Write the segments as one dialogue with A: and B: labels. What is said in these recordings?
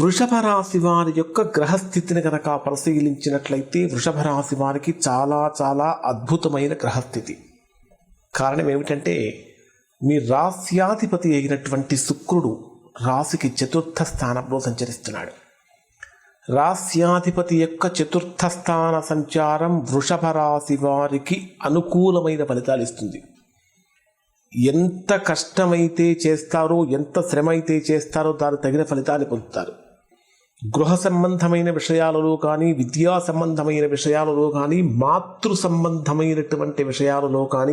A: వృషభ రాశి వారి యొక్క గ్రహస్థితిని కనుక పరిశీలించినట్లయితే వృషభ రాశి వారికి చాలా చాలా అద్భుతమైన గ్రహస్థితి. కారణం ఏమిటంటే మీ రాస్యాధిపతి అయినటువంటి శుక్రుడు రాశికి చతుర్థ స్థానంలో సంచరిస్తున్నాడు. రాస్యాధిపతి యొక్క చతుర్థ స్థాన సంచారం వృషభ రాశి వారికి అనుకూలమైన ఫలితాలు ఇస్తుంది. ఎంత కష్టమైతే చేస్తారో ఎంత శ్రమ అయితే చేస్తారో దాని తగిన ఫలితాన్ని పొందుతారు. గృహ సంబంధమైన విషయాలలో కానీ విద్యా సంబంధమైన విషయాలలో కానీ మాతృ సంబంధమైనటువంటి విషయాలలో కానీ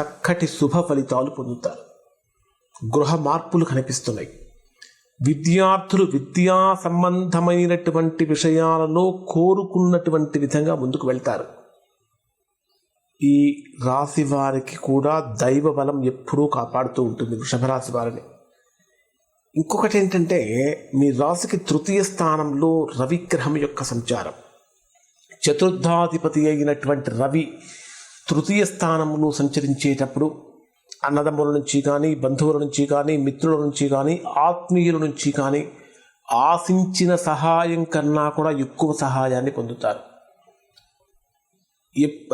A: చక్కటి శుభ ఫలితాలు పొందుతారు. గృహ మార్పులు కనిపిస్తున్నాయి. విద్యార్థులు విద్యా సంబంధమైనటువంటి విషయాలలో కోరుకున్నటువంటి విధంగా ముందుకు వెళ్తారు. ఈ రాశి వారికి కూడా దైవ బలం ఎప్పుడూ కాపాడుతూ ఉంటుంది వృషభ రాశి వారిని. ఇంకొకటి ఏంటంటే మీ రాశికి తృతీయ స్థానంలో రవిగ్రహం యొక్క సంచారం. చతుర్థాధిపతి అయినటువంటి రవి తృతీయ స్థానంలో సంచరించేటప్పుడు అన్నదమ్ముల నుంచి కానీ బంధువుల నుంచి కానీ మిత్రుల నుంచి కానీ ఆత్మీయుల నుంచి కానీ ఆశించిన సహాయం కన్నా కూడా ఎక్కువ సహాయాన్ని పొందుతారు.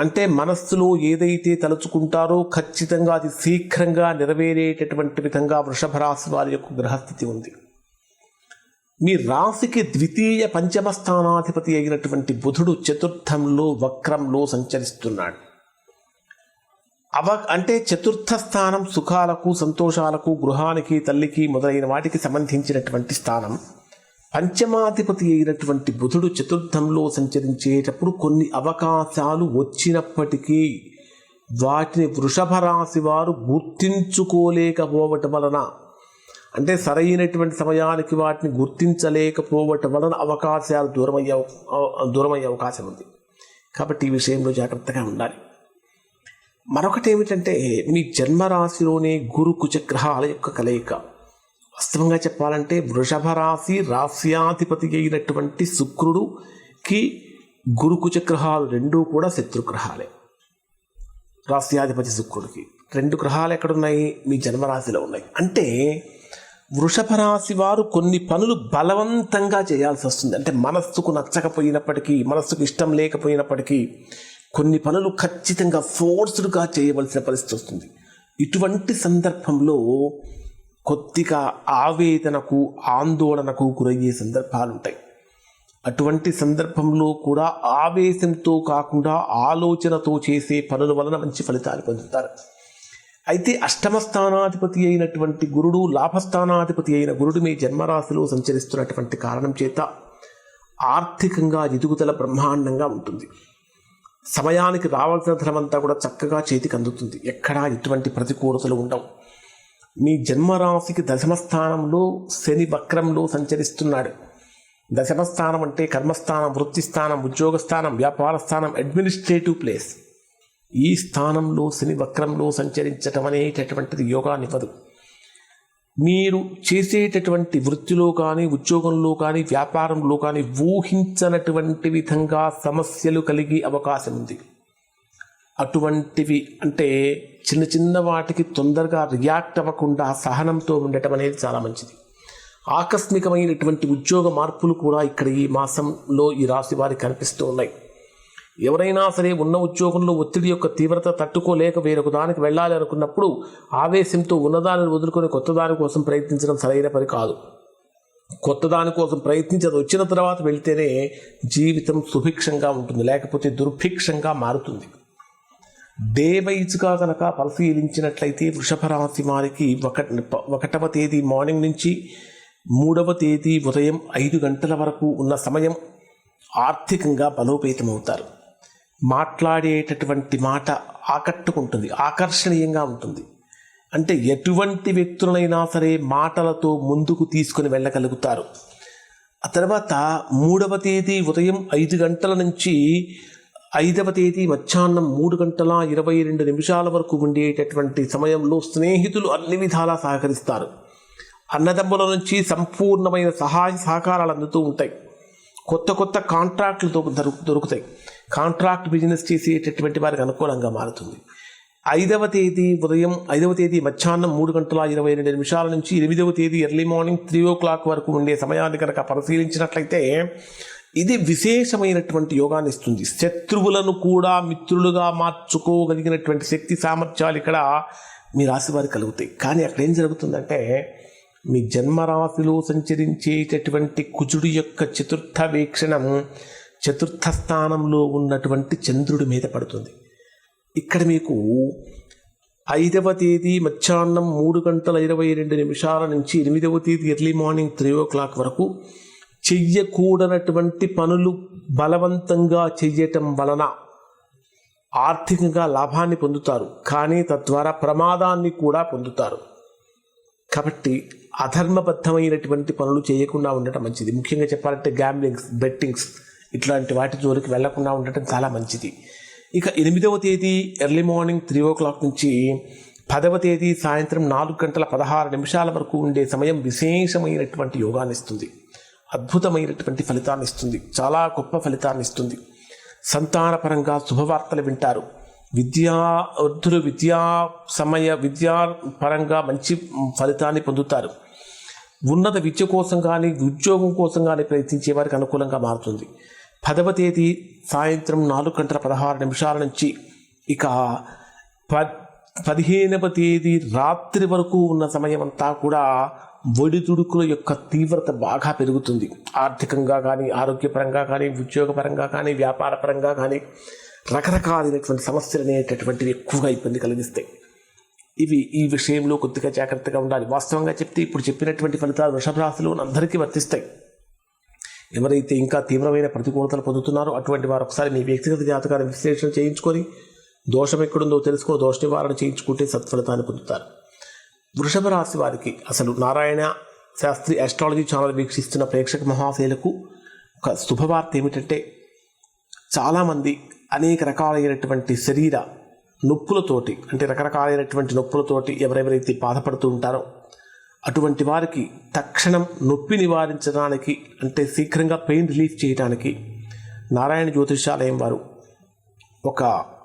A: అంటే మనస్సులో ఏదైతే తలుచుకుంటారో ఖచ్చితంగా అది శీఘ్రంగా నెరవేరేటటువంటి విధంగా వృషభ రాశి వారి యొక్క గ్రహస్థితి ఉంది. మీ రాశికి ద్వితీయ పంచమ స్థానాధిపతి అయినటువంటి బుధుడు చతుర్థంలో వక్రంలో సంచరిస్తున్నాడు. అవ అంటే చతుర్థ స్థానం సుఖాలకు సంతోషాలకు గృహానికి తల్లికి మొదలైన వాటికి సంబంధించినటువంటి స్థానం. పంచమాధిపతి అయినటువంటి బుధుడు చతుర్థంలో సంచరించేటప్పుడు కొన్ని అవకాశాలు వచ్చినప్పటికీ వాటిని వృషభ రాశి వారు గుర్తించుకోలేకపోవటం వలన అంటే సరైనటువంటి సమయానికి వాటిని గుర్తించలేకపోవటం వలన అవకాశాలు దూరమయ్యే దూరమయ్యే అవకాశం ఉంది. కాబట్టి ఈ విషయంలో జాగ్రత్తగా ఉండాలి. మరొకటి ఏమిటంటే మీ జన్మరాశిలోనే గురు కుచగ్రహాల యొక్క కలయిక. వాస్తవంగా చెప్పాలంటే వృషభ రాశి రాస్యాధిపతి అయినటువంటి శుక్రుడుకి గురుకుచగ్రహాలు రెండూ కూడా శత్రుగ్రహాలే రాస్యాధిపతి శుక్రుడికి రెండు గ్రహాలు ఎక్కడున్నాయి? మీ జన్మరాశిలో ఉన్నాయి. అంటే వృషభ రాశి వారు కొన్ని పనులు బలవంతంగా చేయాల్సి వస్తుంది. అంటే మనస్సుకు నచ్చకపోయినప్పటికీ మనస్సుకు ఇష్టం లేకపోయినప్పటికీ కొన్ని పనులు ఖచ్చితంగా ఫోర్స్డ్గా చేయవలసిన పరిస్థితి వస్తుంది. ఇటువంటి సందర్భంలో కొద్దిగా ఆవేదనకు ఆందోళనకు గురయ్యే సందర్భాలు ఉంటాయి అటువంటి సందర్భంలో కూడా ఆవేశంతో కాకుండా ఆలోచనతో చేసే పనుల వలన మంచి ఫలితాలు పొందుతారు. అయితే అష్టమ స్థానాధిపతి అయినటువంటి గురుడు లాభస్థానాధిపతి అయిన గురుడు మీ జన్మరాశిలో సంచరిస్తున్నటువంటి కారణం చేత ఆర్థికంగా ఎదుగుదల బ్రహ్మాండంగా ఉంటుంది. సమయానికి రావాల్సిన ధనమంతా కూడా చక్కగా చేతికి అందుతుంది. ఎక్కడా ఎటువంటి ప్రతికూలతలు ఉండవు. మీ జన్మరాశికి దశమస్థానంలో శని వక్రంలో సంచరిస్తున్నాడు. దశమస్థానం అంటే కర్మస్థానం వృత్తి స్థానం ఉద్యోగ స్థానం వ్యాపార స్థానం అడ్మినిస్ట్రేటివ్ ప్లేస్ ఈ స్థానంలో శని వక్రంలో సంచరించటం అనేటటువంటిది యోగానివ్వదు మీరు చేసేటటువంటి వృత్తిలో కానీ ఉద్యోగంలో కానీ వ్యాపారంలో కానీ ఊహించనటువంటి విధంగా సమస్యలు కలిగే అవకాశం ఉంది. అటువంటివి అంటే చిన్న చిన్న వాటికి తొందరగా రియాక్ట్ అవ్వకుండా సహనంతో ఉండటం అనేది చాలా మంచిది. ఆకస్మికమైనటువంటి ఉద్యోగ మార్పులు కూడా ఇక్కడ ఈ మాసంలో ఈ రాశి వారికి కనిపిస్తూ ఉన్నాయి. ఎవరైనా సరే ఉన్న ఉద్యోగంలో ఒత్తిడి యొక్క తీవ్రత తట్టుకోలేక వేరొక దానికి వెళ్ళాలి అనుకున్నప్పుడు ఆవేశంతో ఉన్నదానిని వదులుకొని కొత్త దాని కోసం ప్రయత్నించడం సరైన పని కాదు. కొత్త దాని కోసం ప్రయత్నించి అది వచ్చిన తర్వాత వెళ్తేనే జీవితం సుభిక్షంగా ఉంటుంది. లేకపోతే దుర్భిక్షంగా మారుతుంది. దేవ వైజ్గా కనుక పరిశీలించినట్లయితే వృషభ రాశి వారికి ఒక ఒకటవ తేదీ మార్నింగ్ నుంచి మూడవ తేదీ ఉదయం ఐదు గంటల వరకు ఉన్న సమయం ఆర్థికంగా బలోపేతమవుతారు. మాట్లాడేటటువంటి మాట ఆకట్టుకుంటుంది ఆకర్షణీయంగా ఉంటుంది. అంటే ఎటువంటి వ్యక్తులైనా సరే మాటలతో ముందుకు తీసుకుని వెళ్ళగలుగుతారు. ఆ తర్వాత మూడవ తేదీ ఉదయం ఐదు గంటల నుంచి ఐదవ తేదీ మధ్యాహ్నం మూడు గంటల ఇరవై రెండు నిమిషాల వరకు ఉండేటటువంటి సమయంలో స్నేహితులు అన్ని విధాలా సహకరిస్తారు. అన్నదమ్ముల నుంచి సంపూర్ణమైన సహాయ సహకారాలు అందుతూ ఉంటాయి. కొత్త కొత్త కాంట్రాక్ట్లు దొరుకు దొరుకుతాయి. కాంట్రాక్ట్ బిజినెస్ చేసేటటువంటి వారికి అనుకూలంగా మారుతుంది. ఐదవ తేదీ ఉదయం ఐదవ తేదీ మధ్యాహ్నం మూడు గంటల ఇరవై రెండు నిమిషాల నుంచి ఎనిమిదవ తేదీ early morning three o'clock వరకు ఉండే సమయాన్ని కనుక పరిశీలించినట్లయితే ఇది విశేషమైనటువంటి యోగాన్ని ఇస్తుంది. శత్రువులను కూడా మిత్రులుగా మార్చుకోగలిగినటువంటి శక్తి సామర్థ్యాలు ఇక్కడ మీ రాశి వారికి కలుగుతాయి. కానీ అక్కడ ఏం జరుగుతుందంటే మీ జన్మరాశిలో సంచరించేటటువంటి కుజుడి యొక్క చతుర్థ వీక్షణం చతుర్థ స్థానంలో ఉన్నటువంటి చంద్రుడి మీద పడుతుంది. ఇక్కడ మీకు ఐదవ తేదీ మధ్యాహ్నం మూడు గంటల ఇరవై రెండు నిమిషాల నుంచి ఎనిమిదవ తేదీ early morning three o'clock వరకు చెయ్యకూడనటువంటి పనులు బలవంతంగా చెయ్యటం వలన ఆర్థికంగా లాభాన్ని పొందుతారు. కానీ తద్వారా ప్రమాదాన్ని కూడా పొందుతారు. కాబట్టి అధర్మబద్ధమైనటువంటి పనులు చేయకుండా ఉండటం మంచిది. ముఖ్యంగా చెప్పాలంటే గ్యాంబ్లింగ్స్ బెట్టింగ్స్ ఇట్లాంటి వాటి జోలికి వెళ్ళకుండా ఉండటం చాలా మంచిది. ఇక ఎనిమిదవ తేదీ early morning three o'clock నుంచి పదవ తేదీ సాయంత్రం నాలుగు గంటల పదహారు నిమిషాల వరకు ఉండే సమయం విశేషమైనటువంటి యోగాన్నిస్తుంది ఇస్తుంది. అద్భుతమైనటువంటి ఫలితాన్ని ఇస్తుంది చాలా గొప్ప ఫలితాన్ని ఇస్తుంది సంతానపరంగా శుభవార్తలు వింటారు. విద్యా వృద్ధులు విద్యా సమయ విద్యా పరంగా మంచి ఫలితాన్ని పొందుతారు. ఉన్నత విద్య కోసం కానీ ఉద్యోగం కోసం కానీ ప్రయత్నించే వారికి అనుకూలంగా మారుతుంది. పదవ తేదీ సాయంత్రం నాలుగు గంటల పదహారు నిమిషాల నుంచి ఇక ప పదిహేనవ తేదీ రాత్రి వరకు ఉన్న సమయం అంతా కూడా ఒడిదుడుకుల యొక్క తీవ్రత బాగా పెరుగుతుంది. ఆర్థికంగా కానీ ఆరోగ్యపరంగా కానీ ఉద్యోగపరంగా కానీ వ్యాపారపరంగా కానీ రకరకాలైనటువంటి సమస్యలు అనేటటువంటివి ఎక్కువగా ఇబ్బంది కలిగిస్తాయి. ఇవి ఈ విషయంలో కొద్దిగా జాగ్రత్తగా ఉండాలి. వాస్తవంగా చెప్తే ఇప్పుడు చెప్పినటువంటి ఫలితాలు వృషభ రాశిలో అందరికీ వర్తిస్తాయి. ఎవరైతే ఇంకా తీవ్రమైన ప్రతికూలతలు పొందుతున్నారో అటువంటి వారు ఒకసారి మీ వ్యక్తిగత జాతకాన్ని విశ్లేషణ చేయించుకొని దోషం ఎక్కడుందో తెలుసుకో దోష నివారణ చేయించుకుంటే సత్ఫలితాన్ని పొందుతారు. వృషభ రాశి వారికి అసలు నారాయణ శాస్త్రి ఆస్ట్రాలజీ ఛానల్ వీక్షిస్తున్న ప్రేక్షక మహాశయులకు ఒక శుభవార్త ఏమిటంటే చాలామంది అనేక రకాలైనటువంటి శరీర నొప్పులతోటి అంటే రకరకాలైనటువంటి నొప్పులతోటి ఎవరెవరైతే బాధపడుతూ ఉంటారో అటువంటి వారికి తక్షణం నొప్పి నివారించడానికి అంటే శీఘ్రంగా పెయిన్ రిలీఫ్ చేయడానికి నారాయణ జ్యోతిషాలయం వారు ఒక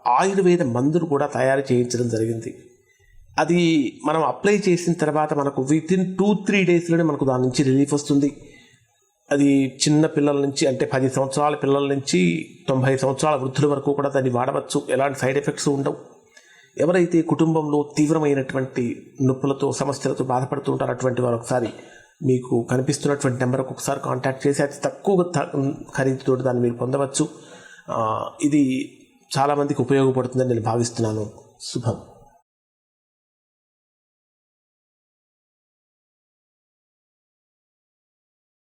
A: ఆయుర్వేద మందును కూడా తయారు చేయించడం జరిగింది. అది మనం అప్లై చేసిన తర్వాత మనకు విత్ ఇన్ టూ త్రీ డేస్లోనే మనకు దాని నుంచి రిలీఫ్ వస్తుంది. అది చిన్న పిల్లల నుంచి అంటే పది సంవత్సరాల పిల్లల నుంచి తొంభై సంవత్సరాల వృద్ధుల వరకు కూడా దాన్ని వాడవచ్చు. ఎలాంటి సైడ్ ఎఫెక్ట్స్ ఉండవు. ఎవరైతే కుటుంబంలో తీవ్రమైనటువంటి నొప్పులతో సమస్యలతో బాధపడుతూ ఉంటారో అటువంటి వారు ఒకసారి మీకు కనిపిస్తున్నటువంటి నెంబర్కి ఒకసారి కాంటాక్ట్ చేసి అతి తక్కువ త- ఖరీదుతో దాన్ని మీరు పొందవచ్చు. ఇది చాలామందికి ఉపయోగపడుతుందని నేను భావిస్తున్నాను. శుభం.